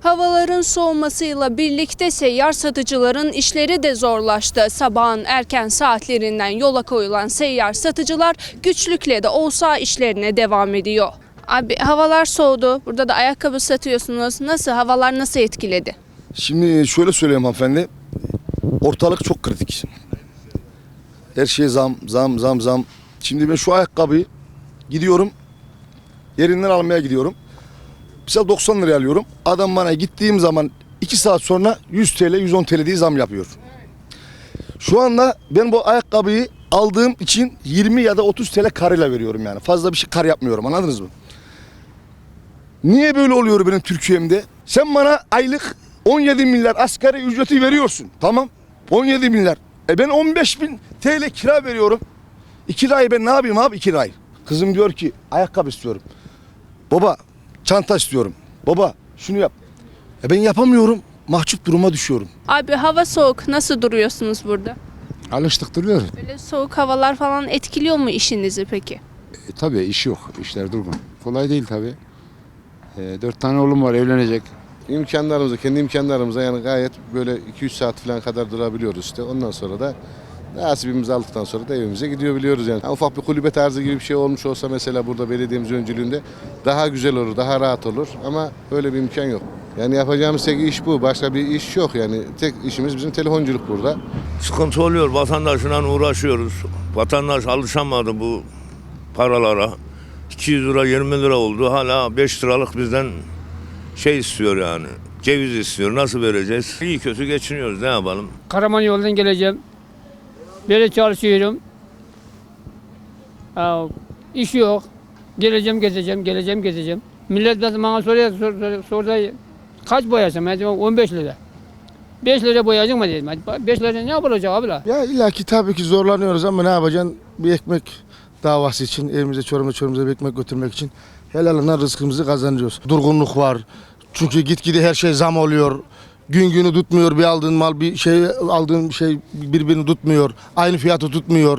Havaların soğumasıyla birlikte seyyar satıcıların işleri de zorlaştı. Sabahın erken saatlerinden yola koyulan seyyar satıcılar güçlükle de olsa işlerine devam ediyor. Abi havalar soğudu. Burada da ayakkabı satıyorsunuz. Nasıl havalar nasıl etkiledi? Şimdi şöyle söyleyeyim hanımefendi. Ortalık çok kritik. Her şeye zam, zam, zam, zam. Şimdi ben şu ayakkabıyı gidiyorum. Yerinden almaya gidiyorum. Mesela 90 liraya alıyorum. Adam bana gittiğim zaman 2 saat sonra 100 TL, 110 TL diye zam yapıyor. Şu anda ben bu ayakkabıyı aldığım için 20 ya da 30 TL karıyla veriyorum yani. Fazla bir şey kar yapmıyorum anladınız mı? Niye böyle oluyor benim Türkiye'mde? Sen bana aylık 17 milyar asgari ücreti veriyorsun. Tamam. 17 milyar. E ben 15 bin TL kira veriyorum. 2 lirayı ben ne yapayım abi 2 lirayı? Kızım diyor ki ayakkabı istiyorum. Baba çanta istiyorum. Baba şunu yap. E ben yapamıyorum. Mahcup duruma düşüyorum. Abi hava soğuk. Nasıl duruyorsunuz burada? Alıştık duruyoruz. Böyle soğuk havalar falan etkiliyor mu işinizi peki? E, tabii iş yok. İşler durgun. Kolay değil tabii. E, dört tane oğlum var evlenecek. imkanlarımıza, kendi imkanlarımıza yani gayet böyle 2-3 saat falan kadar durabiliyoruz işte. Ondan sonra da nasibimizi aldıktan sonra da evimize gidiyor biliyoruz yani. Ha, ufak bir kulübe tarzı gibi bir şey olmuş olsa mesela burada belediyemiz öncülüğünde daha güzel olur, daha rahat olur ama öyle bir imkan yok. Yani yapacağımız tek iş bu. Başka bir iş yok yani. Tek işimiz bizim telefonculuk burada. Sıkıntı oluyor. Vatandaşla uğraşıyoruz. Vatandaş alışamadı bu paralara. 200 lira 20 lira oldu. Hala 5 liralık bizden şey istiyor yani. Ceviz istiyor. Nasıl vereceğiz? İyi kötü geçiniyoruz. Ne yapalım? Karaman yoldan geleceğim. Böyle çalışıyorum. Aa, iş yok. Geleceğim gezeceğim, geleceğim gezeceğim. Millet de bana soruyor, sor, sor, sordu, kaç boyasın? Ben dedim 15 lira. 5 lira boyayacak mı dedim. 5 lira ne yapılacak abla? Ya illa ki tabii ki zorlanıyoruz ama ne yapacaksın? Bir ekmek davası için evimize çorumuza çorumuza bir ekmek götürmek için helalinden rızkımızı kazanıyoruz. Durgunluk var. Çünkü gitgide her şey zam oluyor. Gün günü tutmuyor. Bir aldığın mal bir şey aldığın şey birbirini tutmuyor. Aynı fiyatı tutmuyor.